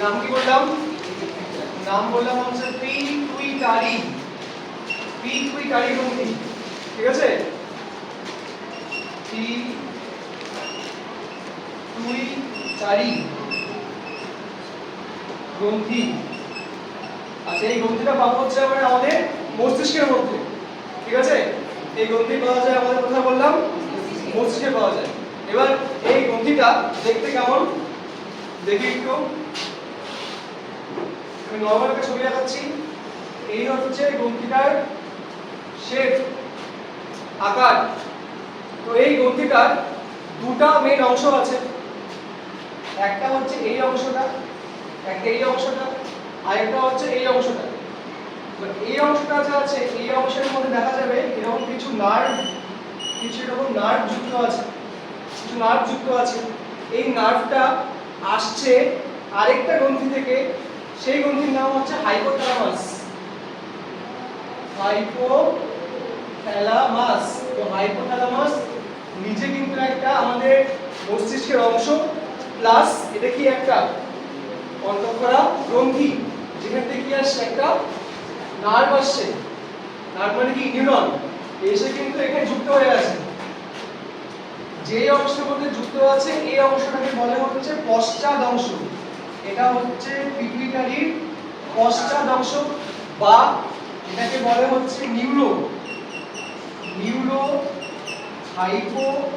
নাম কি বললাম? নাম বললাম হচ্ছে পিটুইটারি পিটুইটারি গ্রন্থি ঠিক আছে? পি দুই চারি গ্রন্থি। আচ্ছা এই গ্রন্থিটা পাবো হচ্ছে আমরা আমাদের মস্তিষ্কের মধ্যে। ঠিক আছে? এই গ্রন্থি পাওয়া যায় আমাদের কোথায় বললাম? মস্তিষ্কে পাওয়া যায়। এবার এই গ্রন্থিটা দেখতে কেমন? দেখি একটু। আমি নর্মাল একটা ছবি দেখাচ্ছি এই হচ্ছে গ্রন্থিটার শেপ আকার। তো এই গ্রন্থিটার দুটা মেন অংশ আছে। একটা হচ্ছে এই অংশটা, একটা এই অংশটা আর একটা হচ্ছে এই অংশটা। তো এই অংশটা যা আছে, এই অংশের মধ্যে দেখা যাবে এরকম কিছু নার্ভ, কিছু এরকম নার্ভ যুক্ত আছে, কিছু নার্ভ যুক্ত আছে। এই নার্ভটা আসছে আরেকটা গ্রন্থি থেকে সেই গ্রন্থির নাম হচ্ছে হাইপোথ্যালামাস। হাইপোথ্যালামাস। তো হাইপোথ্যালামাস নিচে কিন্তু একটা আমাদের মস্তিষ্কের অংশ, প্লাস এটা কি একটা? অন্তঃকরা গ্রন্থি, যেখান থেকে কি আসছে একটা? নার্ভ আসছে নার্ভ মানে কি? নিউরন। এসে কিন্তু এখানে যুক্ত হয়ে আছে। যে অংশের মধ্যে যুক্ত আছে, এই অংশটাকে বলে হচ্ছে পশ্চাৎ অংশ এটা হচ্ছে পিটুইটারির পশ্চাৎ অংশ বা এটাকে বলে হচ্ছে neuro neuro hypophysis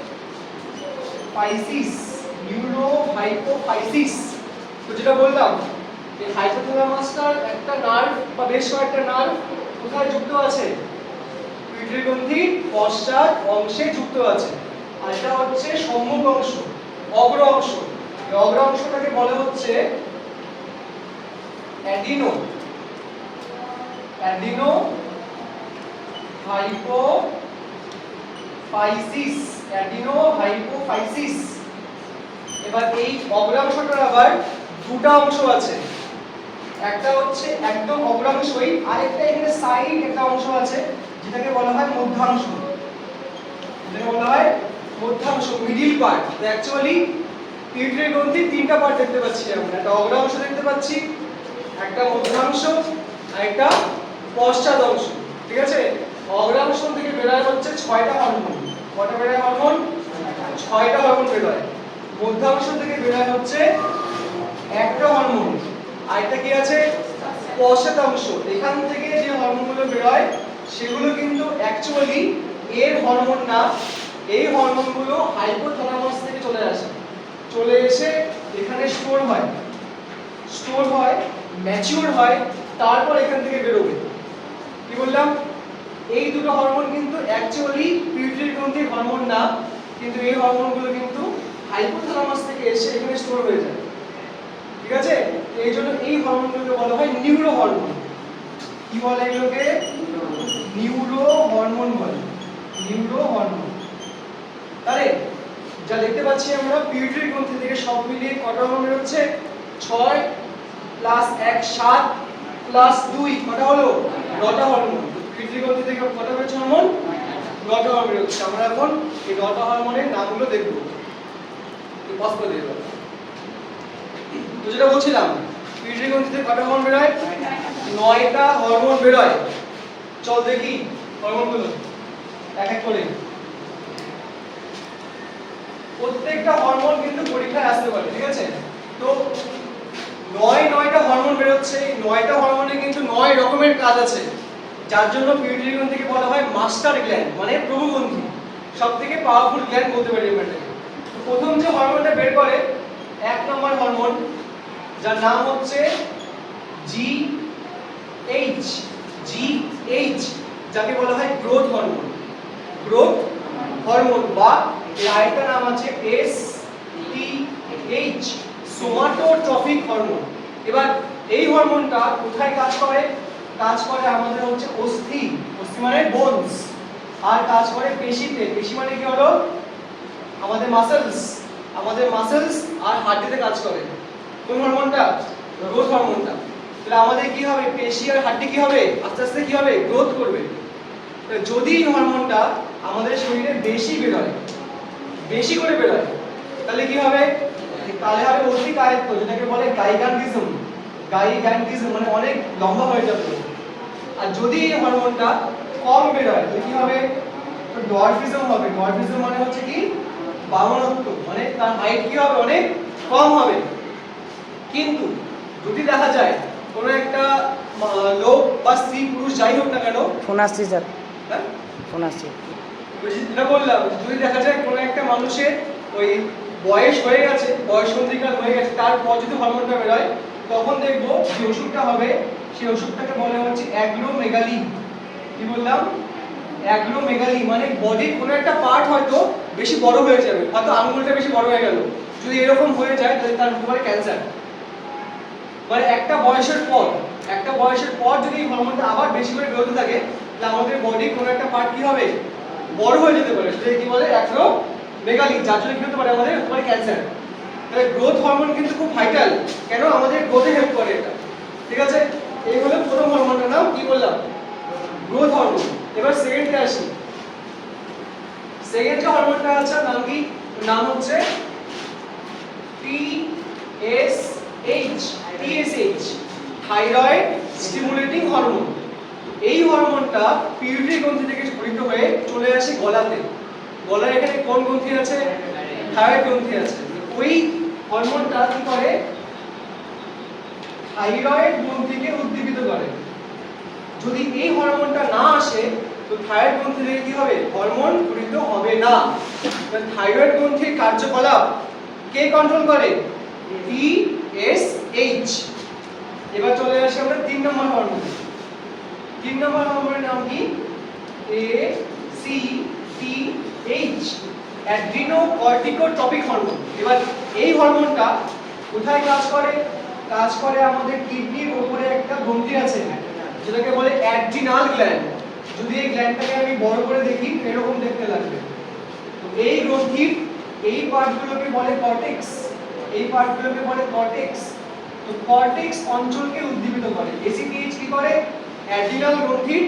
neuro hypophysis তো যেটা বললাম, এই হাইপোথ্যালামাসটার একটা নার্ভ বা বেশ কয়েকটা নার্ভ কোথায় যুক্ত আছে? পিটুইটারি গ্রন্থির পশ্চাৎ অংশে যুক্ত আছে। আর এটা হচ্ছে সম্মুখ অংশ, অগ্র অংশ। অগ্র অংশটাকে বলে হচ্ছে adeno. Adeno hypophysis. Adeno hypophysis. এবার এই অগ্রাংশটার আবার দুটো অংশ আছে। একটা হচ্ছে একদম অগ্রাংশই আরেকটা এখানে সাইড একটা অংশ আছে, যেটাকে বলা হয় মধ্যাংশ। যেটাকে বলা হয় মধ্যাংশ, মিডিল পার্ট। তো অ্যাকচুয়ালি পিউটারি গ্রন্থির তিনটা পার্ট দেখতে পাচ্ছি আমরা। একটা অগ্রাংশ দেখতে পাচ্ছি, একটা মধ্যাংশ, আর একটা পশ্চাৎ অংশ। ঠিক আছে? অগ্রাংশ থেকে বেরোয় হচ্ছে ছয়টা হরমোন। কটা বেরোয় হরমোন? ছয়টা হরমোন বেরোয়। মধ্যাংশ থেকে বেরোয় হচ্ছে একটা হরমোন। আর একটা কি আছে? পশ্চাৎ অংশ। এখান থেকে যে হরমোনগুলো বেরোয়, সেগুলো কিন্তু অ্যাকচুয়ালি এর হরমোন না, এই হরমোনগুলো হাইপোথ্যালামাস থেকে চলে আসে। চলে এসে এখানে স্টোর হয়। স্টোর হয় ম্যাচিউর হয় তারপর এখান থেকে বেরোবে। কি বললাম? এই দুটো হরমোন কিন্তু অ্যাকচুয়ালি পিউটারি গ্রন্থির হরমোন না কিন্তু এই হরমোনগুলো কিন্তু হাইপোথ্যালামাস থেকে এসে এখানে স্টোর হয়ে যায়। ঠিক আছে? এই জন্য এই হরমোনগুলোকে বলা হয় নিউরো হরমোন কি বলে এগুলোকে? নিউরো হরমোন বলে। নিউরো হরমোন তাহলে যা দেখতে পাচ্ছি আমরা পিউটারি গ্রন্থি থেকে সব মিলিয়ে কটা হরমোন বেরোচ্ছে ছয় প্লাস এক, সাত প্লাস দুই, কটা হলো? নটা হরমোন পিউটারি গ্রন্থি থেকে কটা বেরোচ্ছে হরমোন নটা হরমোন বেরোচ্ছে আমরা এখন এই নটা হরমোনের নামগুলো দেখব। পজ করে দেবো তো যেটা বলছিলাম পিউটারি গ্রন্থি থেকে কটা হরমোন বেরোয়? নয়টা হরমোন বেরোয়। চল দেখি হরমোনগুলো। এক এক করে। প্রত্যেকটা হরমোন কিন্তু পরীক্ষায় আসতে পারে, ঠিক আছে? তো নয় নয়টা হরমোন বেরোচ্ছে, এই নয়টা হরমোনে কিন্তু নয় রকমের কাজ আছে। যার জন্য পিউটারি থেকে বলা হয় মাস্টার গ্ল্যান্ড মানে প্রভুগ্রন্থি সব থেকে পাওয়ারফুল গ্ল্যান্ড বলতে পারি। তো প্রথম যে হরমোনটা বের করে, এক নম্বর হরমোন যার নাম হচ্ছে জি এইচ জি এইচ যাকে বলা হয় গ্রোথ হরমোন গ্রোথ হরমোন বা আরেকটা নাম আছে S T H somatotrophic hormone এবার এই হরমোনটা কোথায় কাজ করে? কাজ করে আমাদের হচ্ছে অস্থি অস্থি মানে বোনস আর কাজ করে পেশিতে। পেশি মানে কি হলো আমাদের মাসেলস আমাদের মাসেলস আর হাড্ডিতে কাজ করে। কোন হরমোনটা গ্রোথ হরমোনটা তাহলে আমাদের কি হবে? পেশি আর হাড্ডি কি হবে? আস্তে আস্তে কি হবে? গ্রোথ করবে। যদি এই হরমোনটা আমাদের শরীরে বেশি বেরোয় বেশি করে বেরোয়। তাহলে কি হবে? তাহলে হবে অধিক আয়ত্ত যেটাকে বলে গাইগান্টিজম গাইগান্টিজম মানে অনেক লম্বা হয়ে যাবে। আর যদি এই হরমোনটা কম বেরোয় তাহলে কি হবে? তো ডোয়ার্ফিজম হবে। ডোয়ার্ফিজম মানে হচ্ছে কি? বামনত্ব। মানে তার হাইট কি হবে? অনেক কম হবে। কিন্তু যদি দেখা যায় কোনো একটা লোক বা স্ত্রী পুরুষ যাই হোক না কেন ফোন আসছে স্যার হ্যাঁ? ফোন আসছে ওই যেটা বললাম। যদি দেখা যায় কোনো একটা মানুষের ওই বয়স হয়ে গেছে, বয়স সন্ধিকাল হয়ে গেছে তারপর যদি হরমোনটা বেরোয়, তখন দেখব যে ওষুধটা হবে, সেই ওষুধটাকে বলে হচ্ছে অ্যাগ্লোমেগালি কি বললাম? অ্যাগ্লোমেগালি মানে বডির কোনো একটা পার্ট হয়তো বেশি বড় হয়ে যাবে, হয়তো আঙুলটা বেশি বড় হয়ে গেল। যদি এরকম হয়ে যায়, তাহলে তার হতে পারে ক্যান্সার মানে একটা বয়সের পর, একটা বয়সের পর যদি এই হরমোনটা আবার বেশি করে বেরোতে থাকে, তাহলে আমাদের বডি কোনো একটা পার্ট কি হবে? বড় হয়ে যেতে পারে। সেটা কি বলে? অ্যাক্রো মেগালি, যার জন্য কি হতে পারে আমাদের? হতে পারে ক্যান্সার তাহলে গ্রোথ হরমোন কিন্তু খুব ভাইটাল কেন? আমাদের গ্রোথে হেল্প করে এটা। ঠিক আছে? এই হলো প্রথম হরমোনটার নাম। কি বললাম? গ্রোথ হরমোন এবার সেকেন্ডে আসি। সেকেন্ড যে হরমোনটা আছে নাম কি? নাম হচ্ছে T S H TSH thyroid stimulating hormone এই হরমোনটা পিউটারি গ্রন্থি থেকে স্ফুরিত হয়ে চলে আসে গলাতে। গলার এখানে কোন গ্রন্থি আছে? থাইরয়েড গ্রন্থি আছে। ওই হরমোনটা কি করে? থাইরয়েড গ্রন্থিকে উদ্দীপিত করে। যদি এই হরমোনটা না আসে, তো থাইরয়েড গ্রন্থি থেকে কি হবে? হরমোন স্ফুরিত হবে না। থাইরয়েড গ্রন্থির কার্যকলাপ কে কন্ট্রোল করে? T S H. এবার চলে আসি আমরা তিন নম্বর হরমোন। তিন নম্বর হরমোনের নাম কি? A C T H adrenocorticotropic hormone এবার এই হরমোনটা কোথায় কাজ করে? কাজ করে আমাদের কিডনির উপরে একটা গ্রন্থি আছে যেটাকে বলে অ্যাড্রিনাল গ্ল্যান্ড যদি এই গ্ল্যান্ডটাকে আমি বড় করে দেখি, এরকম দেখতে লাগবে। তো এই গ্রন্থির এই পার্টগুলোকে বলে কর্টেক্স এই পার্টগুলোকে বলে কর্টেক্স তো কর্টেক্স অঞ্চলকে উদ্দীপিত করে। এসিটিএইচ কি করে? অ্যাড্রিনাল গ্রন্থির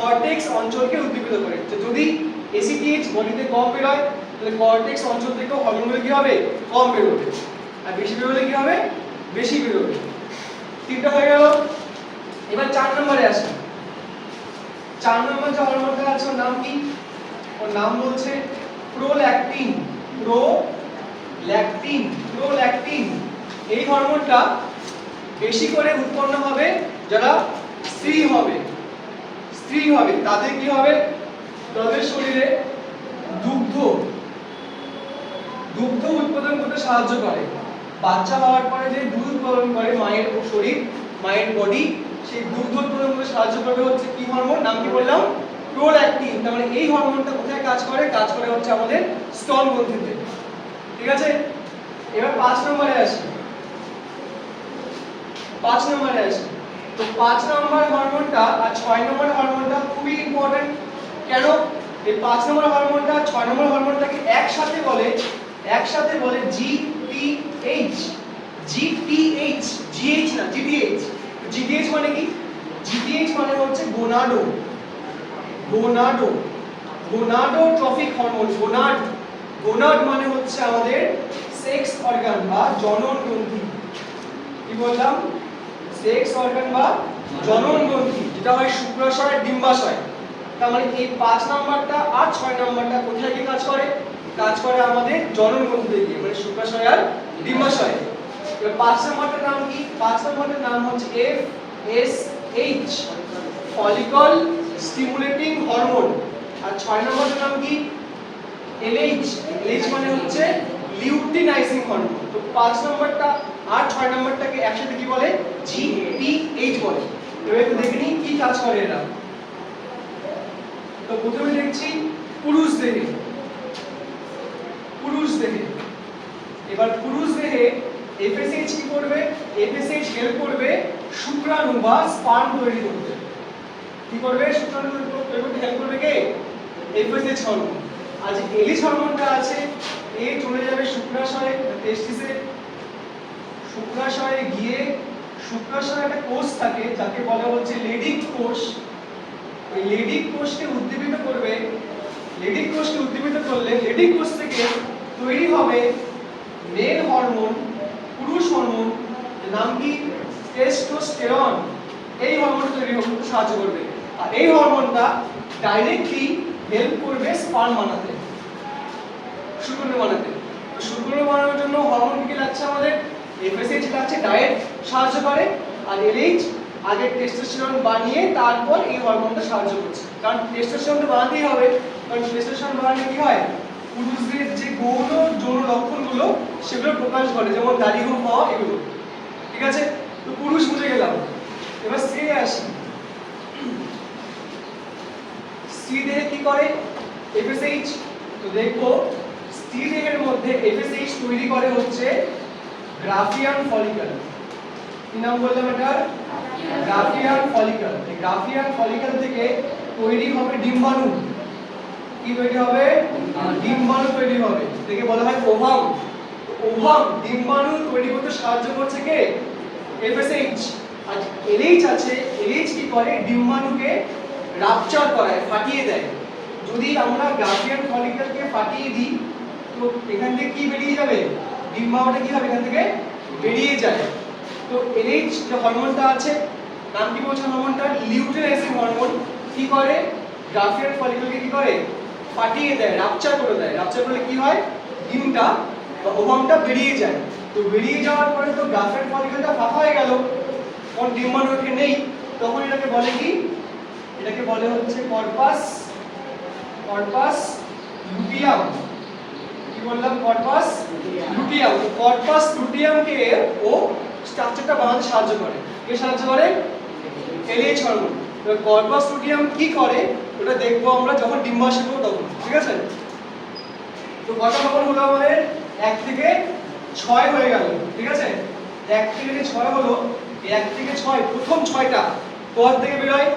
কর্টেক্স অঞ্চলকে উদ্দীপিত করে। যদি এসিটিএইচ বডিতে কম বেরোয় তাহলে কর্টেক্স অঞ্চল থেকেও হরমোনগুলো কি হবে? কম বেরোবে আর বেশি বেরোলে কি হবে? বেশি বেরোবে তিনটা হয়ে গেল। এবার চার নম্বরে আসি। চার নম্বর যে হরমোনটা আছে, ওর নাম কি? ওর নাম বলছে প্রোল্যাকটিন। Prolactin prolactin. এই হরমোনটা বেশি করে উৎপন্ন হবে যারা স্ত্রী হবে। স্ত্রী হবে। তাদের কি হবে? তাদের শরীরে দুগ্ধ। দুগ্ধ উৎপাদন করতে সাহায্য করে। বাচ্চা হওয়ার পরে যে দুধ উৎপাদন করে মায়ের শরীর, মায়ের বডি সেই দুগ্ধ উৎপাদন করতে সাহায্য করবে হচ্ছে কি হরমোন নাম কি বললাম? প্রোল্যাকটিন তার মানে এই হরমোনটা কোথায় কাজ করে? কাজ করে হচ্ছে আমাদের স্তন গ্রন্থিতে। ঠিক আছে? এবার পাঁচ নম্বরে আসি। পাঁচ নম্বরে আসি। তো পাঁচ নম্বর হরমোনটা আর ছয় নম্বর হরমোনটা খুবই ইম্পর্টেন্ট কেন? এই পাঁচ নম্বর হরমোনটা, ছয় নম্বর হরমোনটাকে একসাথে বলে একসাথে বলে G T H G T H GH না জিটিএইচ জিটিএইচ মানে কি? জিটিএইচ মানে হচ্ছে gonado. Gonado. Gonadotrophic hormone, gonad. Gonad মানে হচ্ছে আমাদের সেক্স অর্গান বা জনন গ্রন্থি কি বললাম? সেক্স অর্গান বা জনন গ্রন্থি যেটা হয় শুক্রাশয় ডিম্বাশয়। তার মানে এই পাঁচ নাম্বারটা আর ছয় নাম্বারটা কোথায় গিয়ে কাজ করে? কাজ করে আমাদের জনন গ্রন্থিতে গিয়ে মানে শুক্রাশয় আর ডিম্বাশয়। এবার পাঁচ নাম্বারটার নাম কি? পাঁচ নাম্বারটার নাম হচ্ছে F S H follicle stimulating hormone আর ছয় নম্বরটার নাম কি? এলএইচ এলএইচ মানে হচ্ছে লিউটিনাইজিং হরমোন তো পাঁচ নম্বরটা আর ছয় নম্বরটাকে একসাথে কি বলে? জি পি এইচ বলে। এবার একটু দেখে নিই কি কাজ করে এরা। তো প্রথমে দেখছি পুরুষ দেহে। পুরুষ দেহে। এবার পুরুষ দেহে এফএসএইচ কি করবে? এফএসএইচ হেল্প করবে শুক্রাণু বা স্পার্ম তৈরি করতে। কি করবে? শুক্রাণু তৈরি করতে হেল্প করবে কে? এফএসএইচ হরমোন যে এলিস হরমোনটা আছে এ চলে যাবে শুক্রাশয়ে টেস্টিসে শুক্রাশয়ে গিয়ে শুক্রাশয়ে একটা কোষ থাকে, যাকে বলা হচ্ছে লেডিক কোষ। ওই লেডিক কোষকে উদ্দীপিত করবে। লেডিক কোষকে উদ্দীপিত করলে লেডিক কোষ থেকে তৈরি হবে মেল হরমোন, পুরুষ হরমোন নাম কি? টেস্টোস্টেরন। এই হরমোন তৈরি করতে সাহায্য করবে। আর এই হরমোনটা ডাইরেক্টলি হেল্প করবে স্পার্ম বানাতে শুক্রাণু বানাতে। শুক্রাণু বানানোর জন্য হরমোন কি লাগছে আমাদের? এফএসএইচ লাগছে ডায়েট সাহায্য করে, আর এলএইচ আগে টেস্টোস্টেরন বানিয়ে তারপর এই হরমোনটা সাহায্য করছে। কারণ টেস্টোস্টেরন তো বানাতেই হবে, কারণ টেস্টোস্টেরন বানালে কি হয়? পুরুষদের যে গৌণ যৌন লক্ষণগুলো, সেগুলো প্রকাশ ঘটে যেমন দাড়ি ঘুম পাওয়া এগুলো। ঠিক আছে? তো পুরুষ বুঝে গেলাম। এবার স্ত্রী আসি। স্ত্রী দেহে কি করে? এফএসএইচ তো দেখব, স্ত্রী দেহের মধ্যে এফএসএইচ তৈরি করে হচ্ছে গ্রাফিয়ান ফলিকল কি নাম বললাম এটার? গ্রাফিয়ান ফলিকল গ্রাফিয়ান ফলিকল থেকে তৈরি হবে ডিম্বাণু। কি তৈরি হবে? ডিম্বাণু তৈরি হবে। এটাকে বলা হয় ওভাম। ওভাম, ডিম্বাণু তৈরি করতে সাহায্য করছে কে? এফএসএইচ আর এলএইচ আছে। এলএইচ কি করে? ডিম্বাণুকে রাপচার করায়, ফাটিয়ে দেয়। যদি আমরা গ্রাফিয়ান ফলিকলকে ফাটিয়ে দিই, তো এখান থেকে কি বেরিয়ে যাবে? ডিম্বাণুটা কি হবে এখান থেকে বেরিয়ে যায়? তো এলএইচ যে হরমোনটা আছে, নাম কি বলছে হরমোনটা? লিউটেরাইজিং হরমোন। কি করে? গ্রাফিয়ান ফলিকলকে কি করে? ফাটিয়ে দেয় রাপচার করে দেয়। রাপচার করলে কি হয়? ডিমটা বা ওভামটা বেরিয়ে যায়। তো বেরিয়ে যাওয়ার পরে তো গ্রাফিয়ান ফলিকলটা ফাঁকা হয়ে গেল। কোন ডিম্বাণু এখানে নেই, তখন এটাকে বলে কি? এটাকে বলে হচ্ছে কর্পাস কর্পাস লুটিয়াম কি বললাম? কর্পাস লুটিয়াম কর্পাস লুটিয়ামকে ও স্ট্রাকচারটা বানাতে সাহায্য করে। কে সাহায্য করে? এলএইচ হরমোন তো কর্পাস লুটিয়াম কি করে? ওটা দেখব আমরা যখন ডিম্বাশয় করব তখন, ঠিক আছে? তো কটা হরমোন হলো আমাদের? এক থেকে ছয় হয়ে গেল, ঠিক আছে? এক থেকে ছয় হলো এক থেকে ছয়, প্রথম ছয়টা পর থেকে বেরোয়?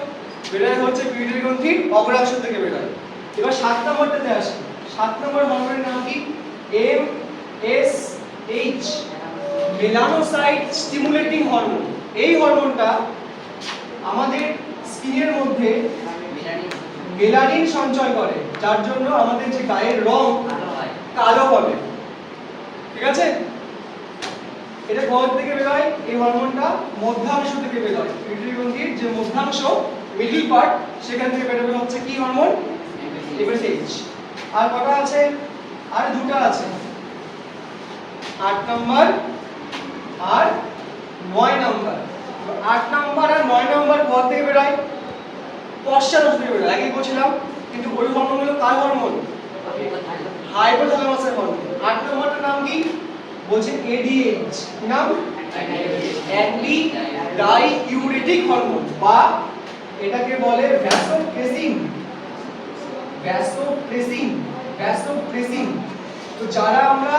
বেরোয় হচ্ছে পিউটারি গ্রন্থির অগ্রাংশ থেকে বেরোয়। এবার সাত নম্বরটাতে আসি। সাত নম্বর হরমোনের নাম কি? M S H melanocyte stimulating hormone এই হরমোনটা আমাদের স্কিনের মধ্যে মেলানিন সঞ্চয় করে যার জন্য আমাদের যে গায়ের রং কালো হবে। ঠিক আছে? এটা কোথা থেকে বেরোয় এই হরমোনটা মধ্যাংশ থেকে বেরোয়। পিটুইটারি গ্রন্থির যে মধ্যাংশ মিডল পার্ট সেখান থেকে বেরোবে হচ্ছে কি হরমোন এফএসএইচ আর কটা আছে? আর দুটো আছে। আট নাম্বার আর নয় নাম্বার। আট নাম্বার আর নয় নাম্বার কোথা থেকে বেরোয়। পশ্চাৎ থেকে বেরোয়। আগে বলছিলাম কিন্তু ওই হরমোন হলো কার হরমোন হাইপোথ্যালামাসের হরমোন আট নম্বরটার নাম কি? বলছে এডিএইচ কি নাম? অ্যান্টি ডাইইউরেটিক হরমোন, বা এটাকে বলে ভ্যাসোপ্রেসিন ভ্যাসোপ্রেসিন ভ্যাসোপ্রেসিন তো যারা আমরা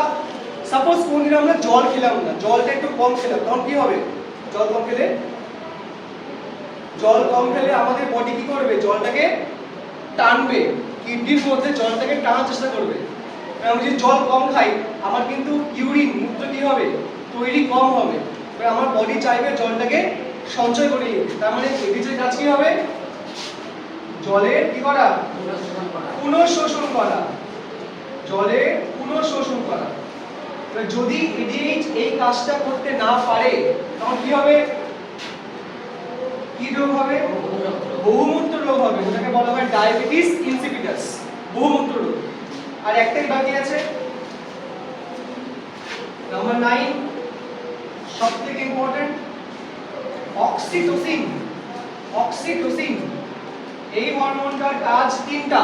সাপোজ কোনদিন আমরা জল খেলাম না, জলটা একটু কম খেলাম, তখন কি হবে? জল কম খেলে? জল কম খেলে আমাদের বডি কি করবে? জলটাকে টানবে। কিডনির মধ্যে জলটাকে টানার চেষ্টা করবে। আমি যদি জল কম খাই, আমার কিন্তু ইউরিন মূত্র কি হবে? তৈরি কম হবে। আমার বডি চাইবে জলটাকে সঞ্চয় করে তার মানে এডিচের কাজ কি হবে? জলের কি করা? পুনঃশোষণ করা। জলের পুনঃশোষণ করা। যদি এডিএইচ এই কাজটা করতে না পারে, তখন কি হবে? কি রোগ হবে? বহুমূত্র রোগ হবে, ওটাকে বলা হয় ডায়াবেটিস ইনসিপিটাস বহুমূত্র রোগ। আর একটাই বাকি আছে। নাম্বার নাইন সব থেকে ইম্পর্টেন্ট অক্সিটোসিন অক্সিটোসিন এই হরমোনটার কাজ তিনটা।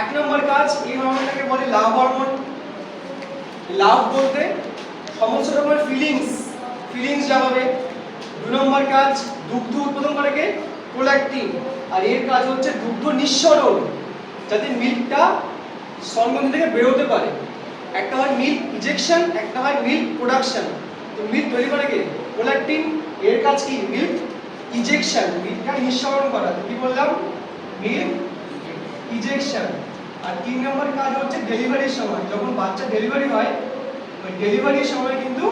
এক নম্বর কাজ, এই হরমোনটাকে বলে লাভ হরমোন। লাভ বলতে সমস্ত রকমের ফিলিংস ফিলিংস জানাবে দু নম্বর কাজ, দুগ্ধ উৎপাদন করে কে প্রোল্যাক্টিন আর এর কাজ হচ্ছে দুগ্ধ নিঃসরণ, যাতে মিল্কটা স্তনগ্রন্থি থেকে বেরোতে পারে। একটা হয় মিল্ক ইজেকশন একটা হয় মিল্ক প্রোডাকশন তো মিল্ক তৈরি করে কে প্রোল্যাক্টিন এর কাজ কি? মিল্ক ইজেকশন মিল্কটা নিঃসরণ করা। কি বললাম? মিল্ক ইজেকশন আর তিন নম্বর কাজ হচ্ছে ডেলিভারির সময়। যখন বাচ্চা ডেলিভারি হয় ওই ডেলিভারির সময় কিন্তু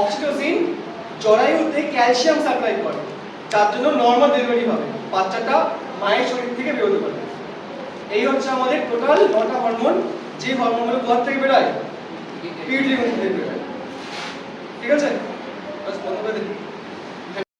অক্সিটোসিন জরায়ুতে ক্যালসিয়াম সাপ্লাই করে। তার জন্য নর্মাল ডেলিভারি হবে। বাচ্চাটা মায়ের শরীর থেকে বেরোতে পারবে। এই হচ্ছে আমাদের টোটাল নটা হরমোন যে হরমোনগুলো কোথা থেকে বেরোয় পিউটির মধ্যে দেখবে ঠিক আছে? বন্ধ করে